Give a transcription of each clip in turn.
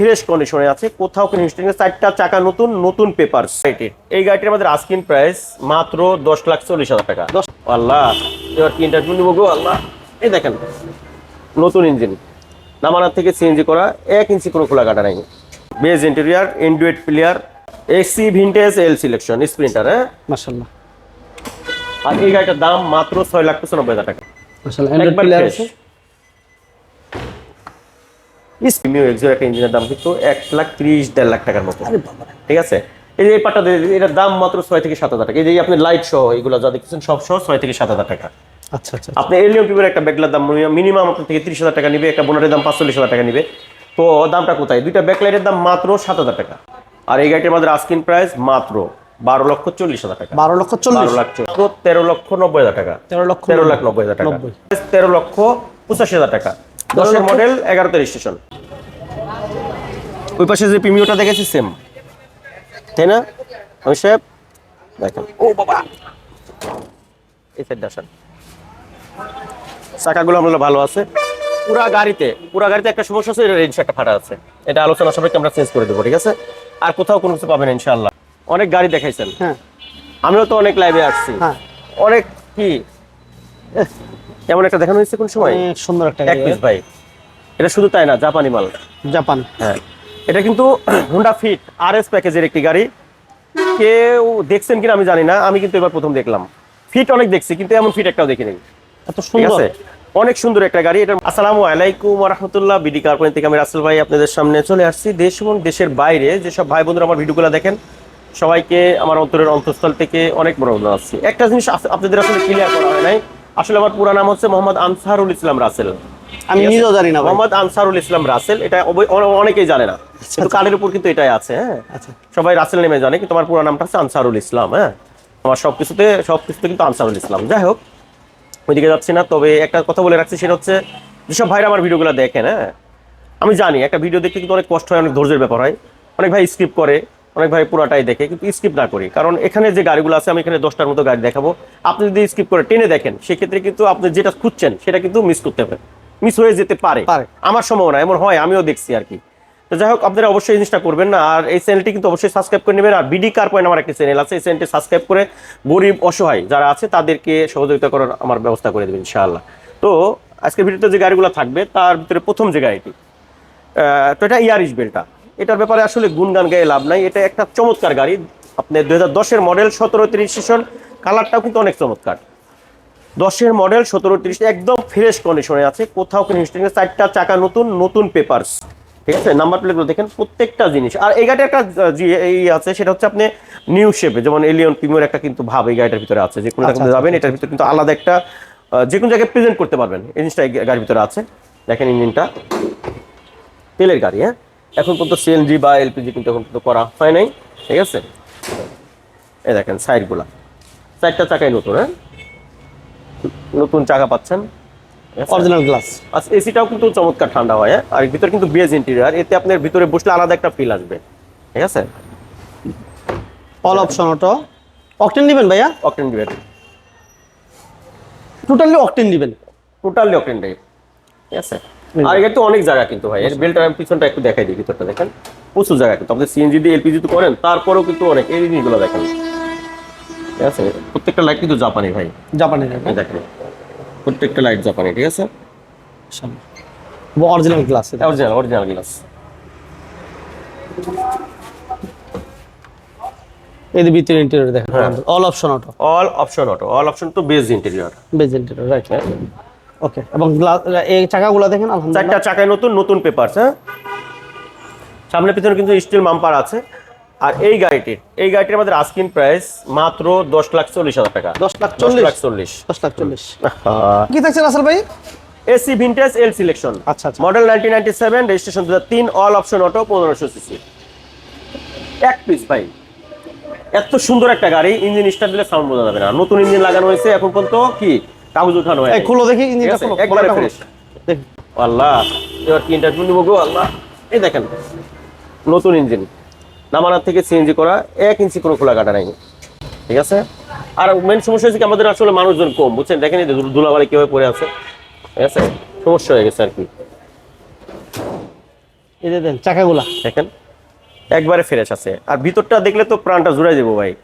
Fresh কন্ডিশনে আছে। কোথাও কোনো হিস্ট্রি নেই। চারটা চাকা নতুন নতুন পেপার এই গাড়িটির আমাদের আস্কিন প্রাইস মাত্র দশ লাখ চল্লিশ হাজার টাকা। দশ আল্লাহ এবার কি ইন্টারভিউ নিবো গো আল্লাহ? এই দেখেন নতুন ইঞ্জিন নামানার থেকে সিএনজি করা এক ইঞ্চি কোনো খোলা কাটা নাই। Beige interior এন্ডুয়েট player AC vintage L selection sprinter হ্যাঁ? মাশাআল্লাহ। আর এই গাড়িটার দাম মাত্র ছয় লাখ পঁচানব্বই হাজার টাকা। একবার এক্সোর একটা ইঞ্জিনের দাম কিন্তু এক লাখ ত্রিশ দেড় লাখ টাকার মতো। ঠিক আছে? এই যে এটার দাম মাত্র ছয় থেকে সাত হাজার টাকা। এই যে আপনি লাইট সহ এগুলো যা দেখতেছেন সব সহ ছয় থেকে সাত হাজার টাকা। আচ্ছা আচ্ছা আপনি এলিয়ন একটা দাম মিনিমাম আপনার থেকে তিরিশ হাজার টাকা নিবে একটা বোনারের দাম পাঁচচল্লিশ হাজার টাকা নিবে। তো দামটা কোথায়? দুইটা ব্যাকলাইটের দাম মাত্র সাত হাজার টাকা। আর এই গাড়িটির আমাদের আস্কিন প্রাইস মাত্র বারো লক্ষ চল্লিশ হাজার টাকা। বারো লক্ষ চল্লিশ। লাখ। তেরো লক্ষ নব্বই হাজার টাকা। তেরো লক্ষ তেরো লাখ নব্বই। হাজার টাকা। তেরো লক্ষ পঁচাশি হাজার টাকা। দশের মডেল এগারোতে রেজিস্ট্রেশন ওই পাশে যে প্রিমিয়টা দেখেছি সেম। তাই না? আমি সাহেব দেখেন। ও বাবা! এই সাইড আসেন। চাকাগুলো আমরা ভালো আছে। পুরা গাড়িতে পুরা গাড়িতে একটা সমস্যা আছে রেঞ্জ একটা ফাটা আছে। এটা আলোচনা সবাইকে আমরা চেঞ্জ করে দেবো ঠিক আছে? আর কোথাও কোনো কিছু পাবেন ইনশাআল্লাহ। অনেক গাড়ি দেখাইছেন। হ্যাঁ। আমিও তো অনেক লাইভে আসছি। হ্যাঁ। অনেক কি? এমন একটা দেখানো হয়েছে কোন সময়? সুন্দর একটা এক পিস ভাই। এটা শুধু তাই না জাপানি মাল। জাপান। হ্যাঁ। এটা কিন্তু হুন্ডা ফিট আর এস প্যাকেজের একটি গাড়ি। কেউ দেখছেন কিনা আমি জানি না আমি কিন্তু এবার প্রথম দেখলাম। ফিট অনেক দেখছি কিন্তু এমন ফিট একটাও দেখিনি। এত সুন্দর। অনেক সুন্দর একটা গাড়ি। এটা আসসালামু আলাইকুম রহমতুল্লাহ বিডি কার্পোরেট থেকে আমি রাসেল ভাই আপনাদের সামনে চলে আসছি। দেশ এবং দেশের বাইরে যেসব ভাই বন্ধুরা আমার ভিডিওগুলো দেখেন সবাইকে আমার অন্তরের অন্তঃস্থল থেকে অনেক বড় বড় আসছি। একটা জিনিস আপনাদের আসলে ক্লিয়ার করা হয় নাই। আসলে আমার পুরা নাম হচ্ছে মোহাম্মদ আনসারুল ইসলাম রাসেল। আমি নিজেও জানি না মোহাম্মদ আনসারুল ইসলাম রাসেল এটা অনেকেই জানে না। কিন্তু কার্ডের উপর কিন্তু এটাই আছে হ্যাঁ? আচ্ছা। সবাই রাসেল নেমে জানে কিন্তু আমার পুরো নামটা হচ্ছে আনসারুল ইসলাম হ্যাঁ? আমার সব কিছুতে সব কিছুতে কিন্তু আনসারুল ইসলাম। যাই হোক ওইদিকে যাচ্ছি না তবে একটা কথা বলে রাখছি সেটা হচ্ছে যেসব ভাইরা আমার ভিডিওগুলো দেখেন হ্যাঁ? আমি জানি একটা ভিডিও দেখতে কিন্তু অনেক কষ্ট হয় অনেক ধৈর্যের ব্যাপার হয়। অনেক ভাই স্কিপ করে অনেক ভাই পুরাটাই দেখে কিন্তু স্কিপ না করি। কারণ এখানে যে গাড়িগুলো আছে আমি এখানে দশটার মতো গাড়ি দেখাবো। আপনি যদি স্কিপ করে টেনে দেখেন সেক্ষেত্রে কিন্তু আপনি যেটা খুঁজছেন সেটা কিন্তু মিস করতে পারে মিস হয়ে যেতে পারে। আমার সম্ভাবনা এমন হয় আমিও দেখছি আর কি। তো যাই হোক আপনারা অবশ্যই জিনিসটা করবেন না। আর এই চ্যানেলটি কিন্তু অবশ্যই সাবস্ক্রাইব করে নেবেন। আর বিডি কার পয়েন্ট আমার একটা চ্যানেল আছে এই চ্যানেলটি সাবস্ক্রাইব করে গরিব অসহায় যারা আছে তাদেরকে সহযোগিতা করার আমার ব্যবস্থা করে দেবেন ইনশাআল্লাহ। তো আজকের ভিডিওতে যে গাড়িগুলো থাকবে তার ভিতরে প্রথম যে গাড়িটি তো এটা ইয়ারিশ বেলটা এটার ব্যাপারে আসলে গুনগান গায়ে লাভ নাই। এটা একটা চমৎকার গাড়ি। আপনি দু হাজার দশের মডেল সতেরো তিরিশ সেশন কালারটাও কিন্তু অনেক চমৎকার। দশের মডেল সতেরো তিরিশ একদম ফ্রেশ কন্ডিশনে আছে। কোথাও চারটা চাকা নতুন নতুন পেপারস ঠিক আছে? নাম্বার প্লেটগুলো দেখেন প্রত্যেকটা জিনিস। আর এই গাড়িটা একটা এই আছে সেটা হচ্ছে আপনি নিউ শেপে যেমন এলিয়ন প্রিমিয়ার একটা কিন্তু ভাব এই গাড়িটার ভিতরে আছে। যে কোনো আচ্ছা, জায়গায় যাবেন এটার ভিতরে কিন্তু আলাদা একটা যে কোনো জায়গায় প্রেজেন্ট করতে পারবেন। এই জিনিসটা এই গাড়ির ভিতরে আছে। দেখেন ইঞ্জিনটা তেলের গাড়ি হ্যাঁ? এখন পর্যন্ত সিএনজি বা এলপিজি কিন্তু এখন পর্যন্ত করা হয় নাই। ঠিক আছে? এই দেখেন সাইডগুলা চারটা চাকাই নতুন হ্যাঁ? নতুন চাকা পাচ্ছেন। অরিজিনাল গ্লাস আর এসিটাও কিন্তু চমৎকার ঠান্ডা হয় হ্যাঁ? আর ভিতরে কিন্তু বেজ ইন্টেরিয়ার এতে আপনার ভিতরে বসলে আলাদা একটা ফিল আসবে। ঠিক আছে? অল অপশন অটো অকটেন দিবেন ভাইয়া? অকটেন ডিবেট টোটালি অকটেন দিবেন টোটালি অকটেন টাইপ ঠিক আছে? আর এখানে তো অনেক জায়গা কিন্তু ভাই এর বেলটা পিছনটা একটু দেখাই দিই ভিতরটা দেখেন? প্রচুর জায়গা কিন্তু। আপনি সিএনজি দিয়ে এলপিজি তো করেন তারপরেও কিন্তু অনেক। এই জিনিসগুলো দেখেন। ঠিক আছে? প্রত্যেকটা লাইট কিন্তু জাপানি ভাই। এই দেখেন প্রত্যেকটা লাইট জাপানি ঠিক আছে? Original glass original original glass যে ভিতরে ইন্টেরিয়র দেখেন হ্যাঁ। All option auto all option auto all option তো beige interior beige interior right okay এবং এই চাকাগুলো দেখেন আলহামদুলিল্লাহ। চারটা চাকায় নতুন নতুন পেপারস হ্যাঁ। সামনে পিছনে কিন্তু স্টিল মাম্পার আছে। আর এই গাড়িটির এই গাড়িটির আমাদের আস্কিন প্রাইস মাত্র দশ লাখ চল্লিশ হাজার টাকা। দশ লাখ চল্লিশ? লাখ চল্লিশ। দশ লাখ চল্লিশ। কি থাকছে রাসেল ভাই? এসি ভিন্টেজ এল সিলেকশন আচ্ছা। Model nineteen ninety seven registration দু তিন অল অপশন অটো পনেরোশো সিসি এক পিস ভাই। এত সুন্দর একটা গাড়ি ইঞ্জিন স্টার্ট দিলে সাউন্ড বোঝা যাবে না। নতুন ইঞ্জিন লাগানো হয়েছে এখন পর্যন্ত কি? কাগজ উঠানো হয় খুলো দেখি ইঞ্জিনটা খুলো একবারে। ফ্রেশ আল্লাহ এবার কি ইন্টারভিউ নিবো গো? আল্লাহ। এই দেখেন নতুন ইঞ্জিন নামানার থেকে সিএনজি করা এক ইঞ্চি কোনো খোলা কাটা নাই। ঠিক আছে? আর মেন সমস্যা হচ্ছে কি আমাদের আসলে মানুষজন কম বুঝছেন? দেখেন এই যে ধুল- ধুলাবালি কীভাবে পড়ে আছে। ঠিক আছে? সমস্যা হয়ে গেছে আর কি। এই দেন চাকাগুলা। দেখেন একবারে ফ্রেশ আছে। আর ভিতরটা দেখলে তো প্রাণটা জুড়ে যাব ভাই।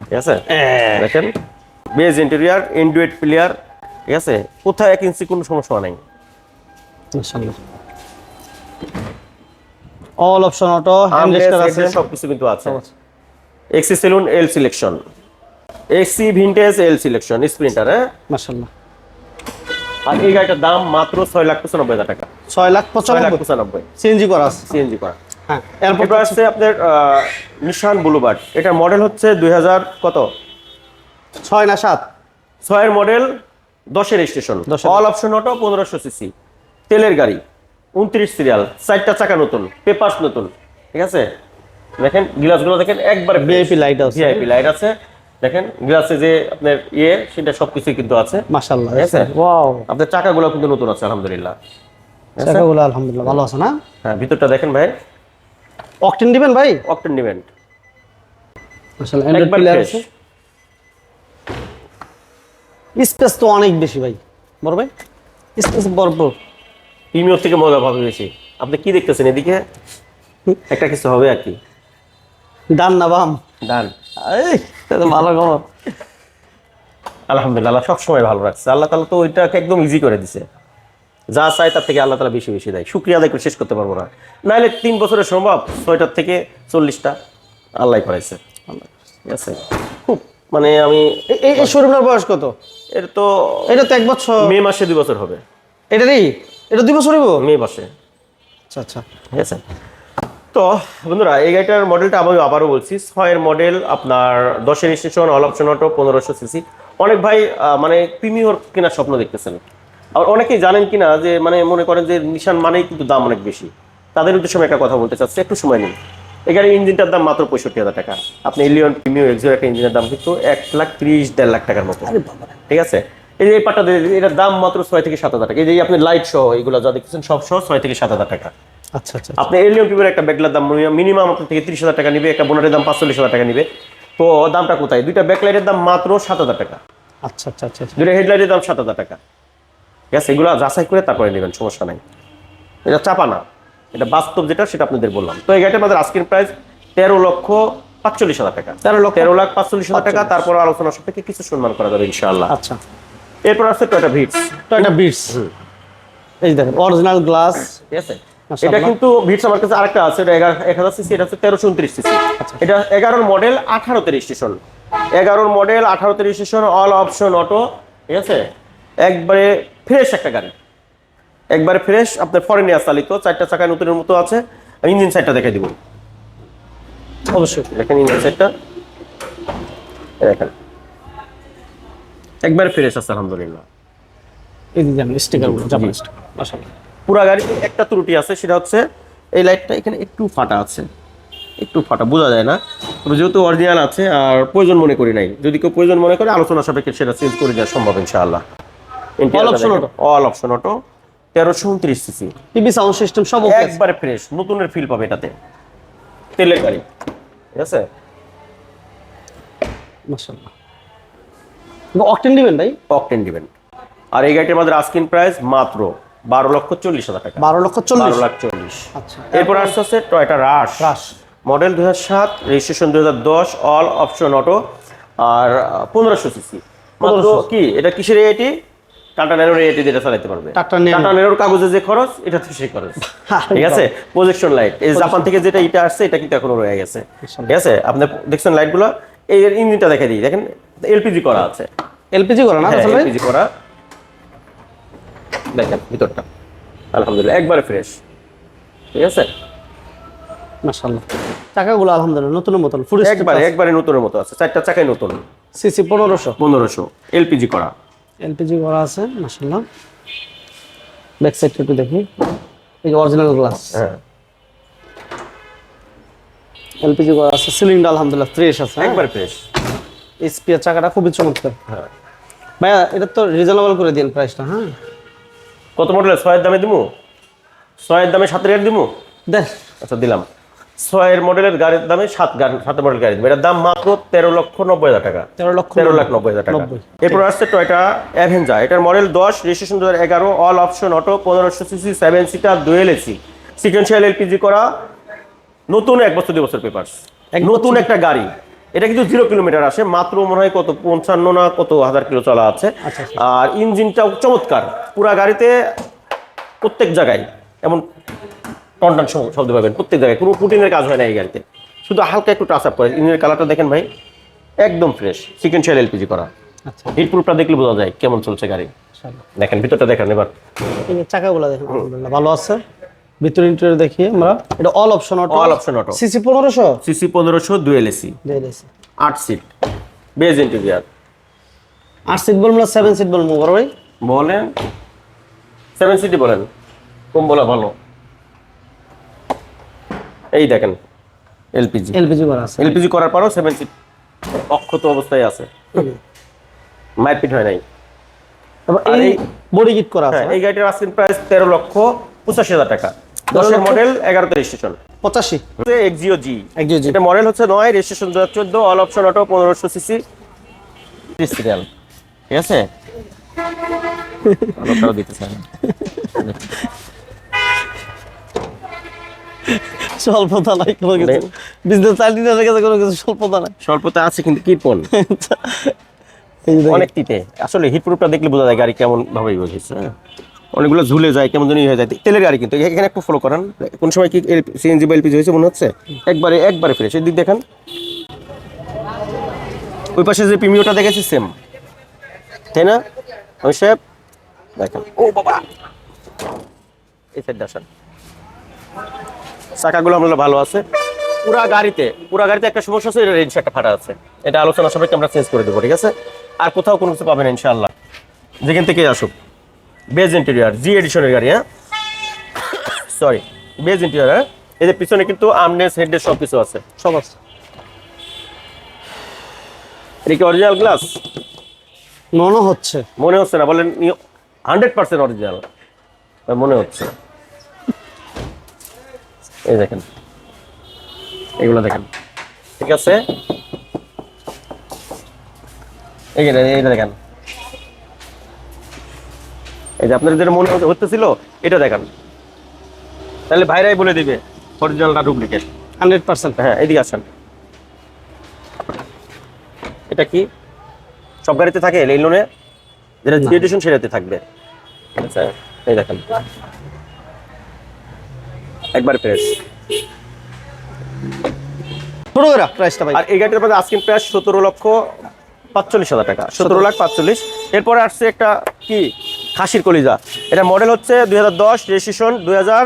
ঠিক আছে? দেখেন বেজ ইন্টেরিয়ার এন্ড্রয়েড প্লেয়ার ঠিক আছে? কোথায় এক ইঞ্চি কোনো সমস্যা নাই। অল অপশন অটো হ্যান্ড রেস্টার আছে। সব কিছু কিন্তু আছে এক্সি saloon L selection এক্সি vintage L selection sprinter হ্যাঁ? মাশাআল্লাহ। আর এই গাড়িটার দাম মাত্র ছয় লাখ পঁচানব্বই হাজার টাকা। ছয় লাখ ছয় লাখ পঁচানব্বই। পঁচানব্বই সিএনজি করা আছে। সিএনজি করা। হ্যাঁ এরপর আসছে আপনার নিশান বুলুবার্ড এটার মডেল হচ্ছে দুই হাজার কত? ছয় না সাত? ছয়ের মডেল দশের স্টেশন দশের। অল অপশন অটো পনেরোশো সিসি তেলের গাড়ি। উনত্রিশ সিরিয়াল চারটা চাকা নতুন পেপার্স নতুন ঠিক আছে? দেখেন গ্লাসগুলো দেখেন একবারে ভিআইপি লাইট আছে। ভিআইপি লাইট আছে। দেখেন গ্লাসে যে আপনার ইয়ে সেটা সবকিছু কিন্তু আছে। মাশাআল্লাহ ঠিক আছে? ওয়াও। আপনার চাকাগুলো কিন্তু নতুন আছে আলহামদুলিল্লাহ। চাকাগুলো আলহামদুলিল্লাহ ভালো আছে না? হ্যাঁ ভিতরটা দেখেন ভাই। অকটেন দিবেন ভাই? অকটেন অ্যান্ড্রয়েড প্লেয়ার আছে। স্পেস তো অনেক বেশি ভাই। বড় ভাই? স্পেস ভরপুর প্রিমিয়র থেকে মজা পাবে বেশি আপনি কি দেখতেছেন এদিকে? একটা কিছু হবে আর কি। ডান না বাম? ডান। এটা ভালো খবর। আলহামদুলিল্লাহ আল্লাহ সবসময় ভালো রাখছে। আল্লাহ তালা তো ওইটাকে একদম ইজি করে দিছে। যা চাই তার থেকে আল্লাহ তালা বেশি বেশি দেয়। শুক্রিয়া আদায় করে শেষ করতে পারব না। নাহলে তিন বছরের সম্ভব ছয়টার থেকে চল্লিশটা আল্লাহ করাইছে। ঠিক আছে? খুব মানে আমি এই- শোরুমটার বয়স কত? এর তো এটা তো এক বছর। মে মাসে দুই বছর হবে। এটারই এটা দুই বছর হইব? মে মাসে। আচ্ছা আচ্ছা। ঠিক আছে? তো বন্ধুরা এই গাড়িটার মডেলটা আমি আবারও বলছি। ছয়ের মডেল আপনার দশের স্টেশন অল অপশন অটো পনেরোশো সিসি অনেক ভাই মানে প্রিমিয়র কেনার স্বপ্ন দেখতেছেন। আর অনেকেই জানেন কিনা যে মানে মনে করেন যে নিশান মানেই কিন্তু দাম অনেক বেশি। তাদের উদ্দেশ্যে আমি একটা কথা বলতে চাচ্ছি একটু সময় নিন। এই গাড়ির ইঞ্জিনটার দাম মাত্র পঁয়ষট্টি হাজার টাকা। আপনি এলিয়ন প্রিমিয়ার এক্সিও একটা ইঞ্জিনের দাম কিন্তু এক লাখ ত্রিশ দেড় লাখ টাকার মতো। ঠিক আছে? এই যে এই পাটটা এটার দাম মাত্র ছয় থেকে সাত হাজার টাকা। এই যে আপনি লাইট সহ এগুলো যা দেখতেছেন সব সহ ছয় থেকে সাত হাজার টাকা। আচ্ছা আচ্ছা আপনি এলিয়ন টিউবের একটা ব্যাকলাইট দাম মিনিমাম আপনার থেকে তিরিশ হাজার টাকা নিবে একটা বোনারের দাম পাঁচচল্লিশ হাজার টাকা নিবে। তো দামটা কোথায়? দুইটা ব্যাকলাইটের দাম মাত্র সাত হাজার টাকা। আচ্ছা আচ্ছা আচ্ছা আচ্ছা। দুইটা হেডলাইটের দাম সাত হাজার টাকা। ঠিক আছে এগুলো যাচাই করে তারপরে নেবেন সমস্যা নাই। এটা চাপা না। এটা বাস্তব যেটা সেটা আপনাদের বললাম। তো এই গাড়িটা আমাদের আজকের প্রাইস তেরো লক্ষ পাঁচচল্লিশ হাজার টাকা। তেরো লক্ষ তেরো লাখ পাঁচচল্লিশ হাজার টাকা তারপর আলোচনা সাপেক্ষে কিছু সম্মান করা যাবে ইনশাআল্লাহ। আচ্ছা। এরপর আসছে টয়টা ভিটস তো এটা বিটস এই দেখেন অরিজিনাল গ্লাস ঠিক আছে? এটা কিন্তু ভিটস আমার কাছে আরেকটা আছে এটা এক হাজার সিসি এটা হচ্ছে তেরোশো উনত্রিশ সিসি আচ্ছা। এটা এগারোর মডেল আঠারোতে রেজিস্ট্রেশন এগারোর মডেল আঠারোতে রেজিস্ট্রেশন অল অপশন অটো ঠিক আছে? একবারে ফ্রেশ একটা গাড়ি। একবারে ফ্রেশ আপনার ফরেনিয়ার চালিত চারটা চাকায় নতুনের মতো আছে। ইঞ্জিন সাইডটা দেখে দিব। অবশ্যই। দেখেন ইঞ্জিন সাইডটা দেখেন। একবারে ফ্রেশ আছে আলহামদুলিল্লাহ। এই যে জানেন স্টিকারগুলো জাপান স্টিকার মাশাআল্লাহ। পুরা গাড়িতে একটা ত্রুটি আছে সেটা হচ্ছে এই লাইটটা এখানে একটু ফাটা আছে। একটু ফাটা বোঝা যায় না। তবে যেহেতু অরিজিনাল আছে আর প্রয়োজন মনে করি নাই। যদি কেউ প্রয়োজন মনে করে আলোচনা সাপেক্ষে সেটা চেঞ্জ করে দেওয়া সম্ভব ইনশাআল্লাহ। All option auto? All option auto তেরোশো উনত্রিশ সিসি টিভি সাউন্ড সিস্টেম সব একবারে ফ্রেশ নতুনের ফিল পাবে এটাতে। তেলের গাড়ি। ঠিক আছে? মাশাআল্লাহ। অকটেন দিবেন ভাই? অকটেন দিবেন আর এই গাড়িটির আমাদের আস্কিন প্রাইস মাত্র বারো লক্ষ চল্লিশ হাজার টাকা। বারো লক্ষ চল্লিশ? লাখ চল্লিশ। আচ্ছা। এরপর আসতে আছে টয়টা রাশ রাশ। মডেল হাজার সাত রেজিস্ট্রেশন হাজার দশ অল অপশন অটো আর পনেরোশো সিসি কি? এটা কিসের এটি টাটা ন্যানোর এটি যেটা চালাতে পারবে। টাটা ন্যানোর কাগজে যে খরচ এটা তো সেই খরচ। ঠিক আছে? প্রজেকশন লাইট এই জাপান থেকে যেটা এটা আসছে এটা কিন্তু এখনও রয়ে গেছে। ঠিক আছে? আপনি দেখছেন লাইটগুলো এই ইঞ্জিনটা দেখে দিই। দেখেন এলপিজি করা আছে। এলপিজি করা না রাসেল ভাই এলপিজি করা। দেখেন ভিতরটা। আলহামদুলিল্লাহ একবারে ফ্রেশ ঠিক আছে? মাশাআল্লাহ। চাকাগুলো আলহামদুলিল্লাহ নতুনের মতন ফুল একবারে একবারে নতুনের মতো আছে। চারটা চাকাই নতুন। সিসি পনেরোশো। পনেরোশো এলপিজি করা। এলপিজি করা আছে মাশাআল্লাহ। ব্যাক সাইডটা একটু দেখি। এই অরিজিনাল গ্লাস হ্যাঁ। এলপিজি করা আছে সিলিংটা আলহামদুলিল্লাহ ফ্রেশ আছে হ্যাঁ? একবার ফ্রেশ স্পিয়ার চাকাটা খুবই চমৎকার। হ্যাঁ। ভাইয়া এটা তো রিজনেবল করে দিন প্রাইসটা হ্যাঁ? কত মডেলের? ছয়ের দামে দিমু? ছয়ের দামে সাতের রেট দিমু? দেখ। আচ্ছা দিলাম। ছয়ের মডেলের গাড়ির দামে সাত গাড়ি সাত মডেল গাড়ি এটার দাম মাত্র তেরো লক্ষ নব্বই হাজার টাকা। তেরো লক্ষ তেরো লাখ নব্বই হাজার টাকা। এরপর আসছে টয়টা অ্যাভেঞ্জা এটার মডেল দশ রেজিস্ট্রেশন দু হাজার এগারো অল অপশন অটো পনেরোশো CC seven seater dual AC sequential LPG করা। নতুন এক বছর দুই বছর পেপারস এক নতুন একটা গাড়ি। এটা কিন্তু জিরো কিলোমিটার আসে মাত্র মনে হয় কত পঞ্চান্ন না কত হাজার কিলো চলা আছে। আচ্ছা, আচ্ছা। আর ইঞ্জিনটাও চমৎকার পুরা গাড়িতে প্রত্যেক জায়গায় এমন টনটন শব্দ পাবেন প্রত্যেক জায়গায় কোনো পুটিনের কাজ হয় না এই গাড়িতে। শুধু হালকা একটু টাচ আপ করে ইঞ্জিনের কালারটা দেখেন ভাই একদম ফ্রেশ সিকেন্সিয়াল এলপিজি করা। আচ্ছা। হিট দেখলে বোঝা যায় কেমন চলছে গাড়ি। দেখেন ভিতরটা দেখেন এবার। চাকাগুলো দেখেন ভালো আছে? ভিতরে ইন্টেরিয়র দেখি আমরা। এটা all option auto All option auto। CC পনেরোশো? সিসি পনেরোশো দুয়েল এসি দিয়েছে আট সিট বেজ ইন্টেরিয়ার আট সিট বলব না সেভেন সিট বলব বড় ভাই? বলেন। সেভেন সিটি বলেন। কম বলা ভালো। এই দেখেন এলপিজি এলপিজি করা আছে। এলপিজি করার পরও সেভেন সিট অক্ষত অবস্থায় আছে। মারপিট হয় নাই। এই বডি কিট করা আছে হ্যাঁ এই গাড়িটার আস্কিং প্রাইস তেরো লক্ষ পঁচাশি হাজার টাকা। দশের মডেল এগারোতে রেজিস্ট্রেশন পঁচাশি। এক্সিও জি একজন জি এটা মডেল হচ্ছে নয় রেজিস্ট্রেশন দু চোদ্দ অল অপশন অটো পনেরোশো সিসি সিরিয়াল ঠিক আছে? দিতে চাই স্বল্পতা নাই কোনো কিছু। বিজনেস চালিয়ে গেছে কোনো কিছু স্বল্পতা নাই। স্বল্পতা আছে কিন্তু অনেক তিতে আসলে হিট প্রুফটা দেখলে বোঝা যায় গাড়ি কেমন ভাবে বুঝেছে অনেকগুলো ঝুলে যায়, কেমন জানি হয়ে যায়। তেলের গাড়ি কিন্তু, এখানে একটু ফলো করেন। কোন সময় কি সিএনজি বা এলপিজি হয়েছে মনে হচ্ছে? একবারে একবারে ফ্রেশ এদিক দেখেন। ওই পাশে যে প্রিমিওটা দেখেছি সেম তাই না? আমি সাহেব, দেখেন। ও বাবা! এই সাইড আসেন। চাকাগুলো আমরা ভালো আছে। পুরা গাড়িতে পুরা গাড়িতে একটা সমস্যা আছে রেঞ্জ একটা ফাটা আছে। এটা আলোচনা সবাইকে আমরা চেঞ্জ করে দেবো, ঠিক আছে? আর কোথাও কোনো কিছু পাবেন ইনশাআল্লাহ। যেখান থেকে আসুক। বেজ ইন্টেরিয়ার জি এডিশনের গাড়ি হ্যাঁ? সরি বেজ ইন্টেরিয়ার হ্যাঁ? এই যে পিছনে কিন্তু আমনেস হেডের সব কিছু আছে। সব আছে। এটা কি অরিজিনাল গ্লাস মনে হচ্ছে। মনে হচ্ছে না বলেন হান্ড্রেড পার্সেন্ট অরিজিনাল মনে হচ্ছে। এই দেখেন। এগুলো দেখেন। ঠিক আছে? এই দেখেন। এই যে আপনার যেটা মনে হতেছিল এটা দেখেন। তাহলে ভাইরাই বলে দিবে অরিজিনালটা ডুপ্লিকেট হান্ড্রেড পার্সেন্ট। হ্যাঁ এদিকে আসেন। এটা কি? সব গাড়িতে থাকে এই লোনে যেটা জি এডিশন সেটাতে থাকবে। আচ্ছা এই দেখেন। একবার ফ্রেশ ছোট করে প্রাইসটা ভাই। আর এই গাড়িটার মধ্যে আজকিন প্রাইস সতেরো লক্ষ পাঁচচল্লিশ হাজার টাকা। সতেরো। লাখ পাঁচচল্লিশ। এরপরে আসছে একটা কি? খাসির কলিজা। এটা মডেল হচ্ছে দুই হাজার দশ রেজিস্ট্রেশন দুই হাজার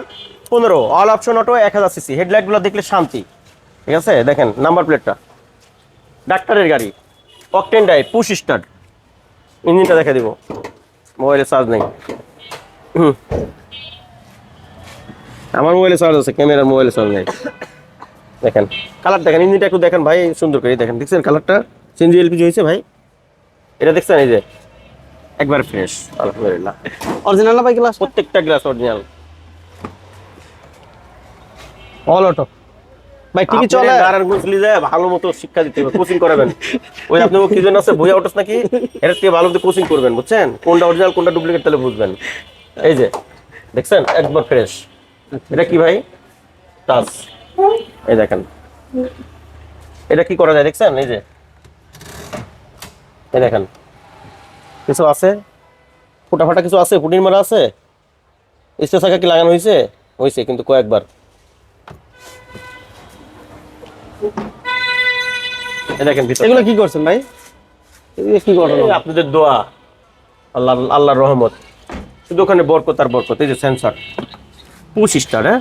পনেরো। অল অপশন অটো এক হাজার সিসি হেডলাইটগুলো দেখলে শান্তি। ঠিক আছে? দেখেন নাম্বার প্লেটটা ডাক্তারের গাড়ি। অকটেন ডাই পুশ স্টার্ট ইঞ্জিনটা দেখে দিব। মোবাইলে চার্জ নেই। হুম। আমার মোবাইলে চার্জ আছে ক্যামেরার মোবাইলে চার্জ নেই। দেখেন কালার দেখেন, ইঞ্জিনটা একটু দেখেন ভাই, সুন্দর করে দেখেন। দেখছেন কালারটা সিএনজি এলপিজি হয়েছে ভাই? এটা দেখছেন এই যে। একবার ফ্রেশ আলহামদুলিল্লাহ। অরিজিনাল না ভাই গ্লাস প্রত্যেকটা গ্লাস অরিজিনাল অল অটো ভাই টিভি চলে। নারায়ণ গুছলি যায় ভালো মতো শিক্ষা দিতে হবে কোচিং করাবেন। ওই আপনি কি জন আছে ভুয়া অটোস নাকি? এটা থেকে ভালো মতো কোচিং করবেন বুঝছেন? কোনটা অরিজিনাল কোনটা ডুপ্লিকেট তাহলে বুঝবেন। এই যে দেখছেন? একবার ফ্রেশ এটা কি ভাই? টাচ এই দেখেন। এটা কি করা যায় দেখছেন? এই যে। এই দেখেন। কিছু আছে? ফুটা ফাটা কিছু আছে? ফুটির মারা আছে? স্টেজ কি লাগানো হয়েছে হয়েছে কিন্তু কয়েকবার। দেখেন এগুলো কি করছেন ভাই? কি করছেন আপনাদের দোয়া আল্লাহ আল্লাহর রহমত। শুধু ওখানে বরকত আর বরকত এই যে সেন্সার পুশ স্টার হ্যাঁ?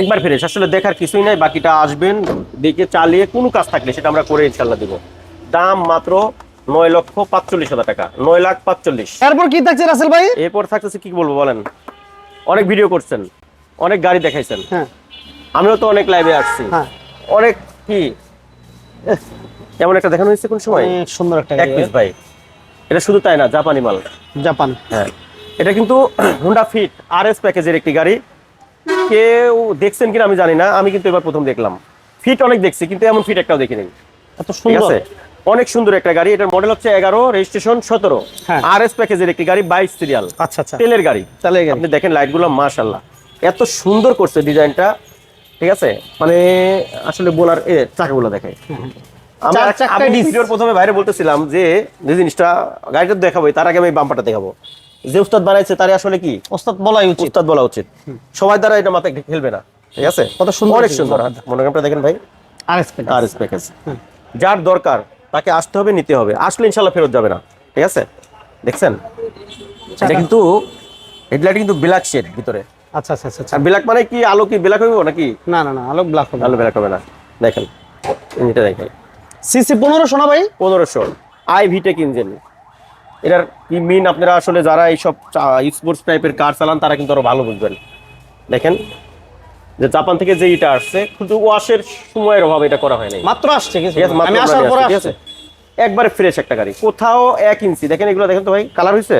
একবার ফিরে আসলে দেখার কিছুই নাই বাকিটা আসবেন দেখে চালিয়ে কোনো কাজ থাকলে সেটা আমরা করে ইনশাল্লাহ দিব। দাম মাত্র নয় লক্ষ পাঁচচল্লিশ হাজার টাকা নয় লাখ পাঁচচল্লিশ। এরপর কি থাকছে রাসেল ভাই? এরপর থাকতেছে কি বলব বলেন? অনেক ভিডিও করছেন অনেক গাড়ি দেখাইছেন। হ্যাঁ। আমিও তো অনেক লাইভে আসছি। হ্যাঁ। অনেক কি? এমন একটা দেখানো হয়েছে কোন সময়? সুন্দর একটা এক পিস ভাই। এটা শুধু তাই না জাপানি মাল। জাপান। হ্যাঁ। এটা কিন্তু হুন্ডা ফিট আর এস প্যাকেজের একটি গাড়ি। কেউ দেখছেন কিনা আমি জানি না আমি কিন্তু এবার প্রথম দেখলাম। ফিট অনেক দেখছি কিন্তু এমন ফিট একটাও দেখিনি। এত সুন্দর। অনেক সুন্দর একটা গাড়ি। এটার মডেল হচ্ছে এগারো রেজিস্ট্রেশন সতেরো। আর এস প্যাকেজের একটি গাড়ি বাইশ সিরিয়াল আচ্ছা আচ্ছা। তেলের গাড়ি। তাহলে আপনি দেখেন লাইটগুলো মাশাল্লাহ এত সুন্দর করছে ডিজাইনটা। ঠিক আছে? মানে আসলে বলার এ চাকাগুলো দেখে আমরা আমি ভিডিওর প্রথমে বাইরে বলতেছিলাম যে যে জিনিসটা গাড়িটা দেখাবো তার আগে আমি বাম্পারটা দেখাবো। যে উস্তাদ বানাইছে তারে আসলে কি? ওস্তাদ বলাই উচিত। উস্তাদ বলা উচিত। দ্বারা এটা মাথায় খেলবে না। ঠিক আছে? কত সুন্দর অনেক সুন্দর। মনোগ্রামটা দেখেন ভাই। আর এস প্যাকেজ যার দরকার তাকে আসতে হবে নিতে হবে। আসলে ইনশাল্লাহ ফেরত যাবে না। ঠিক আছে? দেখছেন? এটা কিন্তু হেডলাইট কিন্তু ব্ল্যাক শেড ভিতরে। আচ্ছা আচ্ছা আচ্ছা আচ্ছা। ব্ল্যাক মানে কি আলো কি ব্ল্যাক হইব নাকি? না না না আলোক ব্ল্যাক হবে আলো ব্ল্যাক হবে না। দেখেন এটা দেখেন। সিসি পনেরোশো না ভাই? পনেরোশো। I VTEC engine. এটার কি মিন আপনারা আসলে যারা এইসব স্পোর্টস টাইপের কার চালান তারা কিন্তু আরও ভালো বুঝবেন। দেখেন যে জাপান থেকে যে এটা আসছে শুধু ওয়াশের সময়ের অভাবে এটা করা হয় নাই। মাত্র আসছে ঠিক আছে। আমি আসার পরে আসছে, একবারে ফ্রেশ একটা গাড়ি কোথাও এক ইঞ্চি। দেখেন এগুলো দেখেন তো ভাই কালার হয়েছে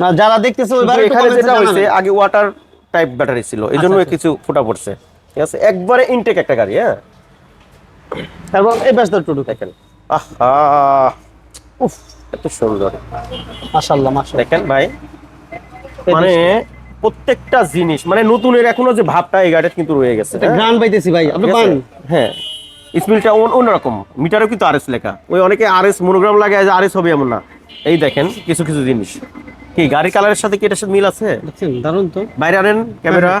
না যারা দেখতেছে ওই এখানে যেটা হয়েছে আগে ওয়াটার টাইপ ব্যাটারি ছিল এই জন্য কিছু ফোটা পড়ছে। ঠিক আছে একবারে ইনটেক একটা গাড়ি হ্যাঁ? তারপর এই ব্যস্ত টুটু দেখেন আহা! উফ এত সুন্দর। মাশাআল্লাহ মাশাআল্লাহ। দেখেন ভাই মানে প্রত্যেকটা জিনিস মানে নতুনের এখনও যে ভাবটা এই গাড়িটা কিন্তু রয়ে গেছে? গ্রান পাইতেছি ভাই আপনি পান? হ্যাঁ। স্পিলটা অন্যরকম মিটারও কিন্তু আরএস লেখা। ওই অনেকে আরএস মনোগ্রাম লাগে আরএস হবে এমন না। এই দেখেন কিছু কিছু জিনিস। কি গাড়ির কালারের সাথে কি এটার সাথে মিল আছে? দারুণ তো। বাইরে আনেন ক্যামেরা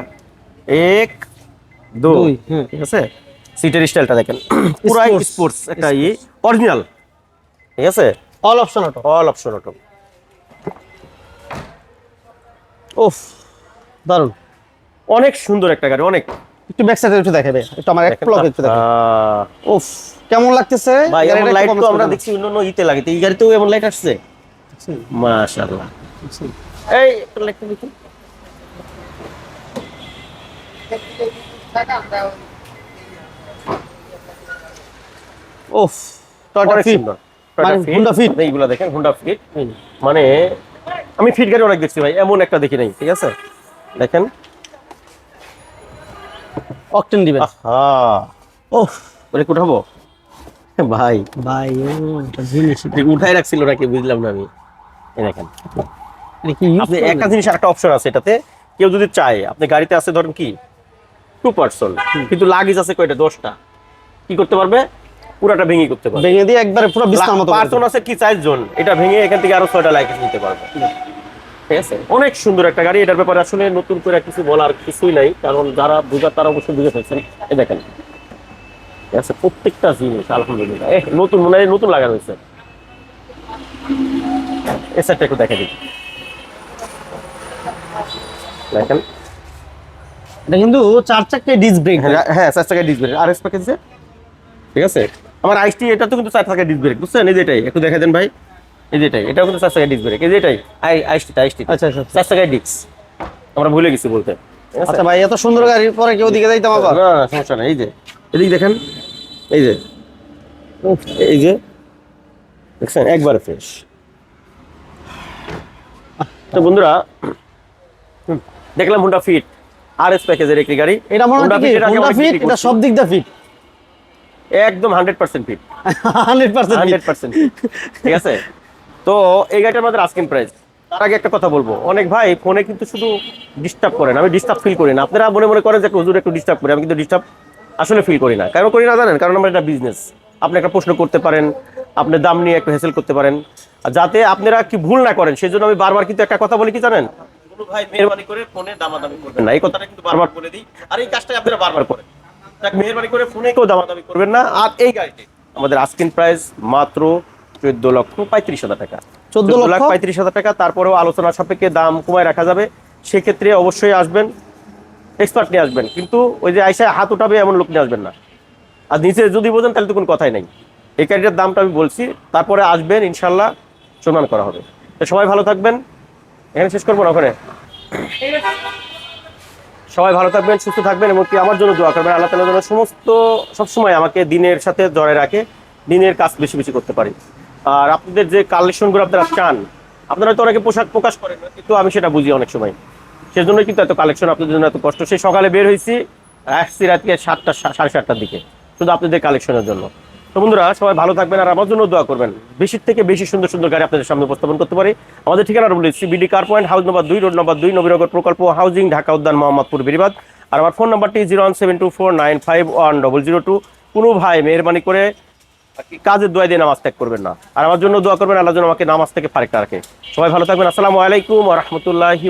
এক দুই। হ্যাঁ। ঠিক আছে? সিটের স্টাইলটা দেখেন। পুরাই স্পোর্টস একটা ই। অরিজিনাল ঠিক আছে? All option auto all option auto উফ দারুণ অনেক সুন্দর একটা গাড়ি অনেক। একটু ব্যাক সাইডে একটু দেখাবে একটু আমার এক ব্লক একটু উফ। কেমন লাগতেছে? ভাই এমন লাইট তো আমরা দেখছি অন্য অন্য ইতে লাগে এই গাড়িতেও এমন লাইট আসছে? মাশাআল্লাহ? এই একটা লাইটটা দেখি। উফ টয়টা ফিট সুন্দর। মানে Honda দেখেন হুন্ডা ফিট মানে আমি ফিট গাড়ি অনেক দেখছি ভাই এমন একটা দেখি নাই ঠিক আছে? দেখেন। অকটেন দিবেন। উফ বলে উঠাবো ভাই। ভাই ও উঠাই রাখছিল নাকি? বুঝলাম না আমি। এই দেখেন। আপনি একটা জিনিস একটা অপশন আছে এটাতে। কেউ যদি চায় আপনি গাড়িতে আছে ধরেন কি? টু পার্সন কিন্তু লাগেজ আছে কয়টা? দশটা। কি করতে পারবে? পুরাটা ভেঙে করতে পারবে। ভেঙে দিয়ে একবারে পুরো বিস্তার মতো পার্সন আছে কি চার জন এটা ভেঙে এখান থেকে আরও ছয়টা লাগেজ নিতে পারবে। ঠিক আছে? অনেক সুন্দর একটা গাড়ি। এটার ব্যাপারে আসলে নতুন করে কিছু বলার কিছুই নাই কারণ যারা বুঝার তারা অবশ্যই বুঝে ফেলছেন। এই দেখেন। ঠিক আছে? প্রত্যেকটা জিনিস আলহামদুলিল্লাহ। এ নতুন মনে হয় নতুন লাগানো হয়েছে এই সাইডটা একটু দেখে দিই। দেখেন। এটা কিন্তু চার চাকায় ডিস ব্রেক হ্যাঁ হ্যাঁ চার টাকা ডিস ব্রেক আর এস প্যাকেজে ঠিক আছে? আমার আইসটি এটা তো কিন্তু চার টাকা ডিস ব্রেক বুঝছেন? এই যে এটাই। একটু দেখা দেন ভাই। এই এটাও কিন্তু চার টাকা ডিস ব্রেক এই যে এটাই আই আইসটি আইসটি। আচ্ছা আচ্ছা। চার টাকা ডিক্স আমরা ভুলে গেছি বলতে। আচ্ছা ভাই এত সুন্দর গাড়ি পরে কেউ দিকে যাইতাম আবার? না না, সমস্যা নাই এই যে। এদিকে দেখেন এই যে। এই যে। দেখছেন একবারে ফ্রেশ তো বন্ধুরা দেখলাম হুন্ডা ফিট আর এস প্যাকেজের একটি গাড়ি। এটা মনে আগে হোন্ডা ফিট এটা সব দিক দা ফিট একদম hundred percent fit hundred percent hundred percent ঠিক আছে? তো এই গাড়িটার আমাদের আস্কিং প্রাইস তার আগে একটা কথা বলব। অনেক ভাই ফোনে কিন্তু শুধু ডিস্টার্ব করেন। আমি ডিস্টার্ব ফিল করি না। আপনারা মনে মনে করেন যে হুজুর একটু ডিস্টার্ব করি। আমি কিন্তু ডিস্টার্ব আসলে ফিল করি না। কেন করি না জানেন? কারণ আমার এটা বিজনেস আপনি একটা প্রশ্ন করতে পারেন আপনি দাম নিয়ে একটু হেসেল করতে পারেন। আর যাতে আপনারা কি ভুল না করেন সেই জন্য আমি বারবার কিন্তু একটা কথা বলি কি জানেন? কোনো ভাই মেহরবানি করে ফোনে দামাদামি করবেন না। এই কথাটা কিন্তু বারবার করে দিই। আর এই আপনারা বারবার করেন। মেহরবানি করে ফোনে কেউ দামাদামি করবেন না। আর এই আমাদের আস্কিন প্রাইস মাত্র চোদ্দ লক্ষ পঁয়ত্রিশ হাজার টাকা। 14 লাখ লক্ষ? পঁয়ত্রিশ হাজার টাকা তারপরেও আলোচনা সাপেক্ষে দাম কমায় রাখা যাবে। সেক্ষেত্রে অবশ্যই আসবেন এক্সপার্ট নিয়ে আসবেন। কিন্তু ওই যে আইসা হাত উঠাবে এমন লোক নিয়ে আসবেন না। আর নিচে যদি বোঝেন তাহলে তো কোনো কথাই নাই। এই গাড়িটার দামটা আমি বলছি তারপরে আসবেন ইনশাল্লাহ সম্মান করা হবে। তো সবাই ভালো থাকবেন। এখানে শেষ করব না ওখানে? সবাই ভালো থাকবেন সুস্থ থাকবেন এবং কি আমার জন্য দোয়া করবেন। আল্লাহ তালা যেন সমস্ত সবসময় আমাকে দিনের সাথে জড়ে রাখে দিনের কাজ বেশি বেশি করতে পারি। আর আপনাদের যে কালেকশনগুলো আপনারা চান, আপনারা তো অনেকে পোশাক প্রকাশ করেন, কিন্তু আমি সেটা বুঝি অনেক সময়। সেজন্যই কিন্তু এত কালেকশন আপনাদের জন্য এত কষ্ট। সেই সকালে বের হয়েছি, আসছি রাতকে সাতটা, সাড়ে সাতটার দিকে, শুধু আপনাদের কালেকশনের জন্য। তো বন্ধুরা, সবাই ভালো থাকবেন আর আমার জন্য দোয়া করবেন। বেশি থেকে বেশি সুন্দর সুন্দর গাড়ি আপনাদের সামনে উপস্থাপন করতে পারি। আমাদের ঠিকানা বলি CBD car point, house number দুই, রোড নম্বর দুই, নবীনগর প্রকল্প হাউজিং, ঢাকা উদ্যান, মোহাম্মদপুর, বেরিবাদ। আর আমার ফোন নাম্বারটি zero one seven two four nine five one double zero two. কোনো ভাই মেহরবানি করে কাজের দোয়া দিয়ে নামাজ ত্যাগ করবেন না। আর আমার জন্য দোয়া করবেন আল্লাহ আমাকে নামাজ থেকে ফারেকটা রাখে। সবাই ভালো থাকবেন। আসসালামু আলাইকুম রহমতুল্লাহি